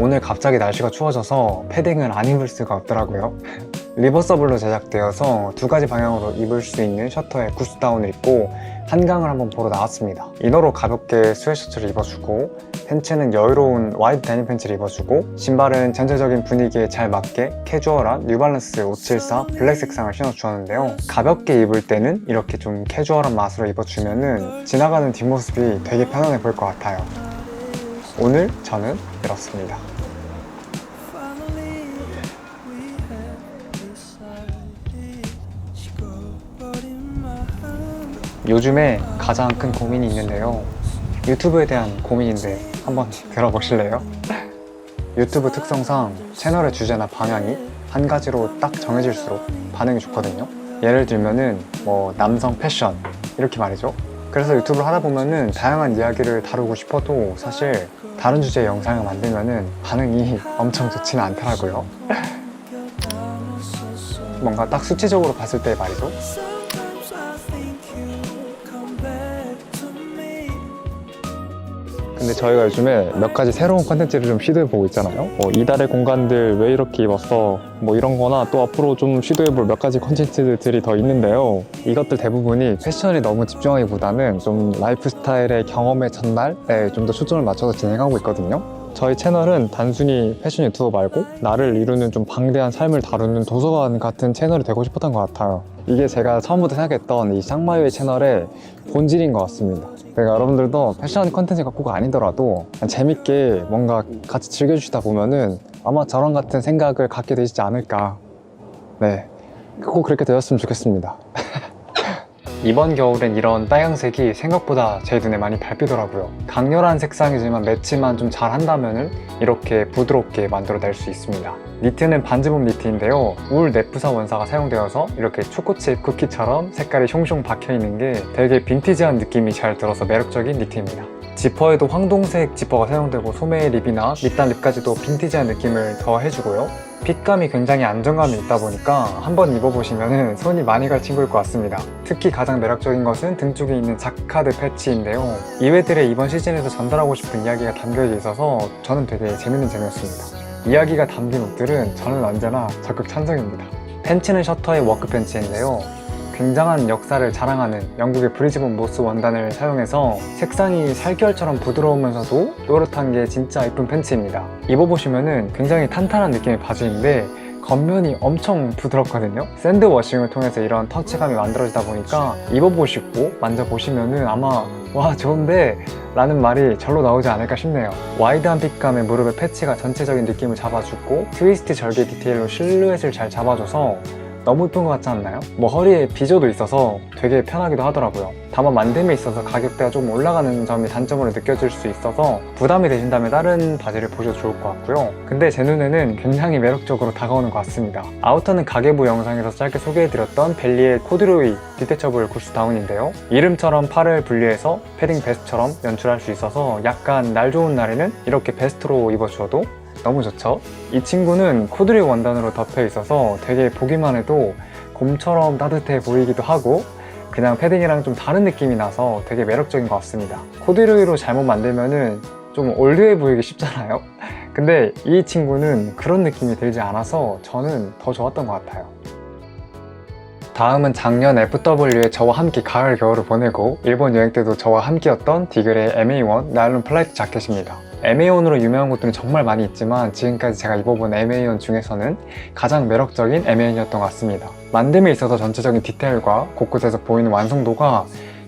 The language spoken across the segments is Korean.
오늘 갑자기 날씨가 추워져서 패딩을 안 입을 수가 없더라고요. 리버서블로 제작되어서 두 가지 방향으로 입을 수 있는 셔터의 구스다운을 입고 한강을 한번 보러 나왔습니다. 이너로 가볍게 스웨셔츠를 입어주고 팬츠는 여유로운 와이드 데님 팬츠를 입어주고 신발은 전체적인 분위기에 잘 맞게 캐주얼한 뉴발란스 574 블랙 색상을 신어주었는데요. 가볍게 입을 때는 이렇게 좀 캐주얼한 맛으로 입어주면은 지나가는 뒷모습이 되게 편안해 보일 것 같아요. 오늘 저는 이렇습니다. 요즘에 가장 큰 고민이 있는데요. 유튜브에 대한 고민인데 한번 들어보실래요? 유튜브 특성상 채널의 주제나 방향이 한 가지로 딱 정해질수록 반응이 좋거든요. 예를 들면은 뭐 남성 패션 이렇게 말이죠. 그래서 유튜브를 하다 보면은 다양한 이야기를 다루고 싶어도 사실 다른 주제의 영상을 만들면은 반응이 엄청 좋지는 않더라고요. 뭔가 딱 수치적으로 봤을 때 말이죠. 근데 저희가 요즘에 몇 가지 새로운 컨텐츠를 좀 시도해 보고 있잖아요. 뭐 이달의 공간들 왜 이렇게 입었어? 뭐 이런 거나 또 앞으로 좀 시도해 볼 몇 가지 컨텐츠들이 더 있는데요. 이것들 대부분이 패션에 너무 집중하기보다는 좀 라이프 스타일의 경험의 전달에 좀 더 초점을 맞춰서 진행하고 있거든요. 저희 채널은 단순히 패션 유튜버 말고 나를 이루는 좀 방대한 삶을 다루는 도서관 같은 채널이 되고 싶었던 것 같아요. 이게 제가 처음부터 생각했던 이 쌍마유의 채널의 본질인 것 같습니다. 그러니까 여러분들도 패션 컨텐츠가 꼭 아니더라도 재밌게 뭔가 같이 즐겨주시다 보면은 아마 저랑 같은 생각을 갖게 되시지 않을까. 네. 꼭 그렇게 되었으면 좋겠습니다. 이번 겨울엔 이런 빨강색이 생각보다 제 눈에 많이 밟히더라고요. 강렬한 색상이지만 매치만 좀 잘 한다면은 이렇게 부드럽게 만들어낼 수 있습니다. 니트는 반지봉 니트인데요. 울 네프사 원사가 사용되어서 이렇게 초코칩 쿠키처럼 색깔이 숑숑 박혀 있는 게 되게 빈티지한 느낌이 잘 들어서 매력적인 니트입니다. 지퍼에도 황동색 지퍼가 사용되고 소매 립이나 밑단 립까지도 빈티지한 느낌을 더 해주고요. 핏감이 굉장히 안정감이 있다 보니까 한번 입어보시면 손이 많이 갈 친구일 것 같습니다. 특히 가장 매력적인 것은 등 쪽에 있는 자카드 패치인데요. 이외들의 이번 시즌에서 전달하고 싶은 이야기가 담겨져 있어서 저는 되게 재밌는 점이었습니다. 이야기가 담긴 옷들은 저는 언제나 적극 찬성입니다. 팬츠는 셔터의 워크 팬츠인데요. 굉장한 역사를 자랑하는 영국의 브리즈번 모스 원단을 사용해서 색상이 살결처럼 부드러우면서도 또렷한 게 진짜 예쁜 팬츠입니다. 입어보시면은 굉장히 탄탄한 느낌의 바지인데 겉면이 엄청 부드럽거든요. 샌드 워싱을 통해서 이런 터치감이 만들어지다 보니까 입어보시고 만져보시면은 아마 와 좋은데 라는 말이 절로 나오지 않을까 싶네요. 와이드한 핏감의 무릎의 패치가 전체적인 느낌을 잡아주고 트위스트 절개 디테일로 실루엣을 잘 잡아줘서 너무 예쁜 것 같지 않나요? 뭐 허리에 비조도 있어서 되게 편하기도 하더라고요. 다만 만듦에 있어서 가격대가 조금 올라가는 점이 단점으로 느껴질 수 있어서 부담이 되신다면 다른 바지를 보셔도 좋을 것 같고요. 근데 제 눈에는 굉장히 매력적으로 다가오는 것 같습니다. 아우터는 가계부 영상에서 짧게 소개해드렸던 벨리의 코드로이 디테처블 구스 다운인데요. 이름처럼 팔을 분리해서 패딩 베스트처럼 연출할 수 있어서 약간 날 좋은 날에는 이렇게 베스트로 입어주어도 너무 좋죠? 이 친구는 코드리 원단으로 덮여 있어서 되게 보기만 해도 곰처럼 따뜻해 보이기도 하고 그냥 패딩이랑 좀 다른 느낌이 나서 되게 매력적인 것 같습니다. 코드리로 잘못 만들면은 좀 올드해 보이기 쉽잖아요? 근데 이 친구는 그런 느낌이 들지 않아서 저는 더 좋았던 것 같아요. 다음은 작년 FW에 저와 함께 가을 겨울을 보내고 일본 여행 때도 저와 함께였던 디글의 MA1 나일론 플라이트 자켓입니다. MA1으로 유명한 곳들은 정말 많이 있지만 지금까지 제가 입어본 MA1 중에서는 가장 매력적인 MA1이었던 것 같습니다. 만듦에 있어서 전체적인 디테일과 곳곳에서 보이는 완성도가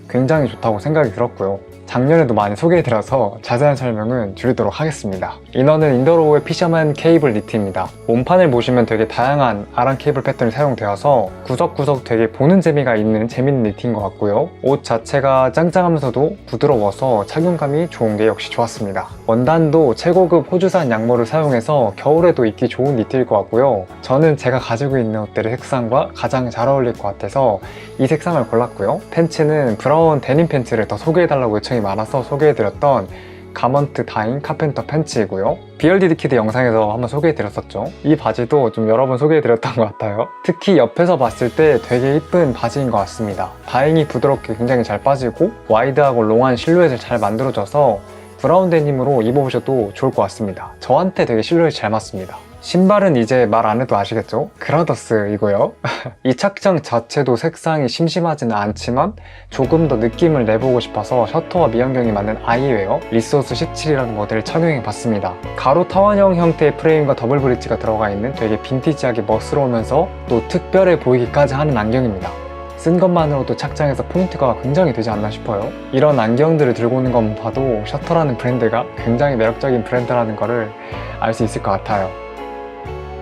굉장히 좋다고 생각이 들었고요. 작년에도 많이 소개해드려서 자세한 설명은 줄이도록 하겠습니다. 이너는 인더로우의 피셔맨 케이블 니트입니다. 몸판을 보시면 되게 다양한 아랑 케이블 패턴이 사용되어서 구석구석 되게 보는 재미가 있는 재밌는 니트인 것 같고요. 옷 자체가 짱짱하면서도 부드러워서 착용감이 좋은 게 역시 좋았습니다. 원단도 최고급 호주산 양모를 사용해서 겨울에도 입기 좋은 니트일 것 같고요. 저는 제가 가지고 있는 옷들의 색상과 가장 잘 어울릴 것 같아서 이 색상을 골랐고요. 팬츠는 브라운 데님 팬츠를 더 소개해달라고 요청이 많아서 소개해드렸던 가먼트 다인 카펜터 팬츠이고요. 비얼디드 키드 영상에서 한번 소개해드렸었죠. 이 바지도 좀 여러 번 소개해드렸던 것 같아요. 특히 옆에서 봤을 때 되게 이쁜 바지인 것 같습니다. 다행히 부드럽게 굉장히 잘 빠지고 와이드하고 롱한 실루엣을 잘 만들어줘서 브라운 데님으로 입어보셔도 좋을 것 같습니다. 저한테 되게 실루엣이 잘 맞습니다. 신발은 이제 말 안 해도 아시겠죠? 그라더스 이고요. 이 착장 자체도 색상이 심심하지는 않지만 조금 더 느낌을 내보고 싶어서 셔터와 미안경이 맞는 아이웨어 리소스 17이라는 모델을 착용해 봤습니다. 가로 타원형 형태의 프레임과 더블 브릿지가 들어가 있는 되게 빈티지하게 멋스러우면서 또 특별해 보이기까지 하는 안경입니다. 쓴 것만으로도 착장에서 포인트가 굉장히 되지 않나 싶어요. 이런 안경들을 들고 오는 것만 봐도 셔터라는 브랜드가 굉장히 매력적인 브랜드라는 것을 알수 있을 것 같아요.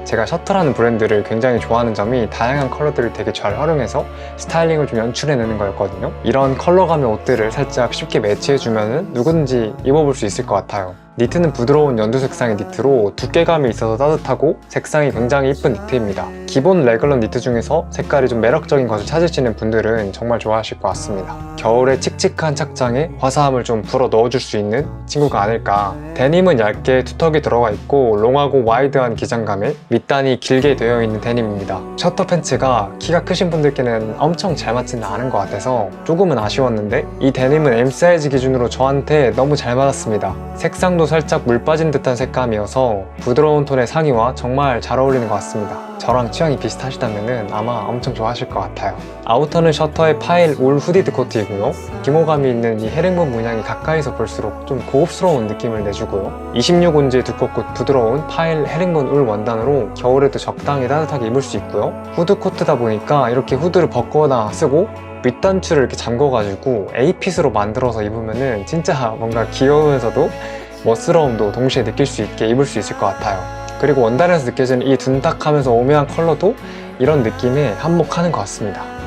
제가 셔터라는 브랜드를 굉장히 좋아하는 점이 다양한 컬러들을 되게 잘 활용해서 스타일링을 좀 연출해내는 거였거든요. 이런 컬러감의 옷들을 살짝 쉽게 매치해주면 누구든지 입어볼 수 있을 것 같아요. 니트는 부드러운 연두 색상의 니트로 두께감이 있어서 따뜻하고 색상이 굉장히 이쁜 니트입니다. 기본 레귤러 니트 중에서 색깔이 좀 매력적인 것을 찾으시는 분들은 정말 좋아하실 것 같습니다. 겨울에 칙칙한 착장에 화사함을 좀 불어 넣어줄 수 있는 친구가 아닐까. 데님은 얇게 투턱이 들어가 있고 롱하고 와이드한 기장감에 밑단이 길게 되어 있는 데님입니다. 셔터 팬츠가 키가 크신 분들께는 엄청 잘 맞지는 않은 것 같아서 조금은 아쉬웠는데 이 데님은 M 사이즈 기준으로 저한테 너무 잘 맞았습니다. 색상도 살짝 물 빠진 듯한 색감이어서 부드러운 톤의 상의와 정말 잘 어울리는 것 같습니다. 저랑 취향이 비슷하시다면 아마 엄청 좋아하실 것 같아요. 아우터는 셔터의 파일 울 후디드 코트이고요. 기모감이 있는 이 헤링본 문양이 가까이서 볼수록 좀 고급스러운 느낌을 내주고요. 26온즈의 두껍고 부드러운 파일 헤링본 울 원단으로 겨울에도 적당히 따뜻하게 입을 수 있고요. 후드 코트다 보니까 이렇게 후드를 벗거나 쓰고 윗단추를 이렇게 잠궈가지고 A핏으로 만들어서 입으면은 진짜 뭔가 귀여우면서도 멋스러움도 동시에 느낄 수 있게 입을 수 있을 것 같아요. 그리고 원단에서 느껴지는 이 둔탁하면서 오묘한 컬러도 이런 느낌에 한몫하는 것 같습니다.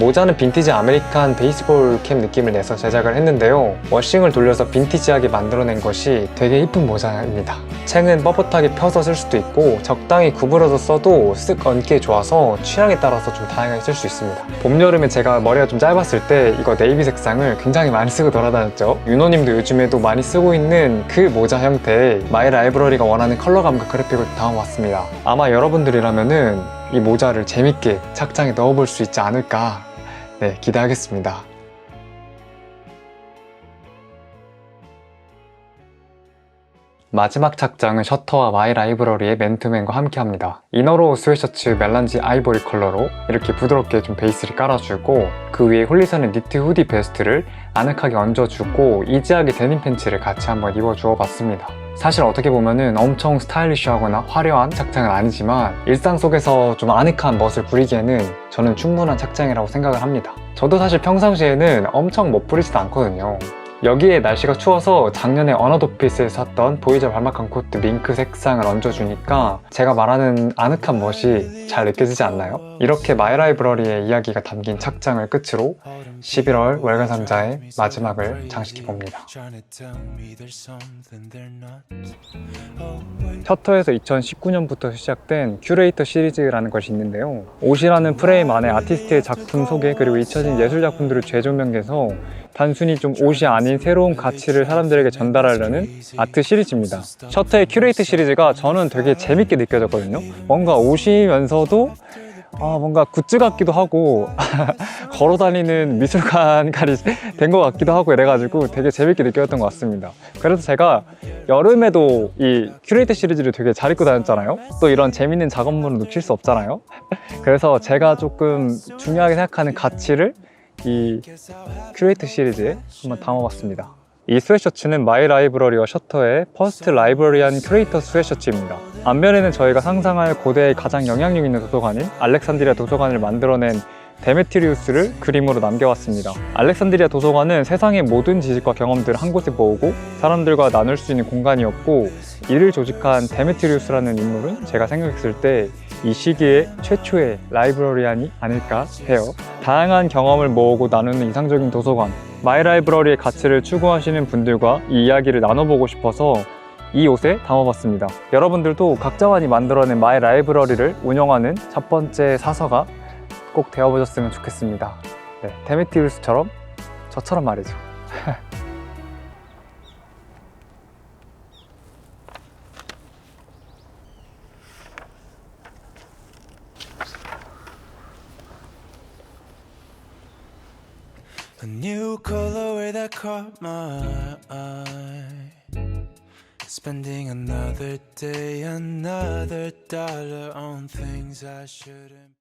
모자는 빈티지 아메리칸 베이스볼 캡 느낌을 내서 제작을 했는데요. 워싱을 돌려서 빈티지하게 만들어낸 것이 되게 이쁜 모자입니다. 챙은 뻣뻣하게 펴서 쓸 수도 있고 적당히 구부러져 써도 쓱 얹기에 좋아서 취향에 따라서 좀 다양하게 쓸 수 있습니다. 봄, 여름에 제가 머리가 좀 짧았을 때 이거 네이비 색상을 굉장히 많이 쓰고 돌아다녔죠. 윤호님도 요즘에도 많이 쓰고 있는 그 모자 형태의 마이 라이브러리가 원하는 컬러감과 그래픽을 담아봤습니다. 아마 여러분들이라면은 이 모자를 재밌게 착장에 넣어볼 수 있지 않을까 네, 기대하겠습니다. 마지막 착장은 셔터와 마이 라이브러리의 맨투맨과 함께합니다. 이너로 스웨셔츠 멜란지 아이보리 컬러로 이렇게 부드럽게 좀 베이스를 깔아주고 그 위에 홀리선의 니트 후디 베스트를 아늑하게 얹어주고 이지하게 데님 팬츠를 같이 한번 입어주어 봤습니다. 사실 어떻게 보면은 엄청 스타일리쉬하거나 화려한 착장은 아니지만 일상 속에서 좀 아늑한 멋을 부리기에는 저는 충분한 착장이라고 생각을 합니다. 저도 사실 평상시에는 엄청 멋부리지도 않거든요. 여기에 날씨가 추워서 작년에 어너도피스에서 샀던 보이자 발막한 코트 밍크 색상을 얹어주니까 제가 말하는 아늑한 멋이 잘 느껴지지 않나요? 이렇게 마이라이브러리의 이야기가 담긴 착장을 끝으로 11월 월간 상자의 마지막을 장식해 봅니다. 셔터에서 2019년부터 시작된 큐레이터 시리즈라는 것이 있는데요. 옷이라는 프레임 안에 아티스트의 작품 소개 그리고 잊혀진 예술 작품들을 재조명해서 단순히 좀 옷이 아닌 새로운 가치를 사람들에게 전달하려는 아트 시리즈입니다. 셔터의 큐레이트 시리즈가 저는 되게 재밌게 느껴졌거든요. 뭔가 옷이면서도 아, 뭔가 굿즈 같기도 하고 걸어 다니는 미술관까지 된 것 같기도 하고 이래가지고 되게 재밌게 느껴졌던 것 같습니다. 그래서 제가 여름에도 이 큐레이트 시리즈를 되게 잘 입고 다녔잖아요. 또 이런 재밌는 작업물은 놓칠 수 없잖아요. 그래서 제가 조금 중요하게 생각하는 가치를 이 큐레이트 시리즈에 한번 담아봤습니다. 이 스웨셔츠는 마이 라이브러리와 셔터의 퍼스트 라이브러리안 큐레이터 스웨셔츠입니다. 앞면에는 저희가 상상할 고대의 가장 영향력 있는 도서관인 알렉산드리아 도서관을 만들어낸 데메트리우스를 그림으로 남겨왔습니다. 알렉산드리아 도서관은 세상의 모든 지식과 경험들을 한 곳에 모으고 사람들과 나눌 수 있는 공간이었고 이를 조직한 데메트리우스라는 인물은 제가 생각했을 때 이 시기에 최초의 라이브러리안이 아닐까 해요. 다양한 경험을 모으고 나누는 이상적인 도서관, 마이 라이브러리의 가치를 추구하시는 분들과 이 이야기를 나눠보고 싶어서 이 옷에 담아봤습니다. 여러분들도 각자만이 만들어낸 마이 라이브러리를 운영하는 첫 번째 사서가 꼭 되어보셨으면 좋겠습니다. 네, 데메티우스처럼 저처럼 말이죠. A new colorway that caught my eye. Spending another day, another dollar on things I shouldn't.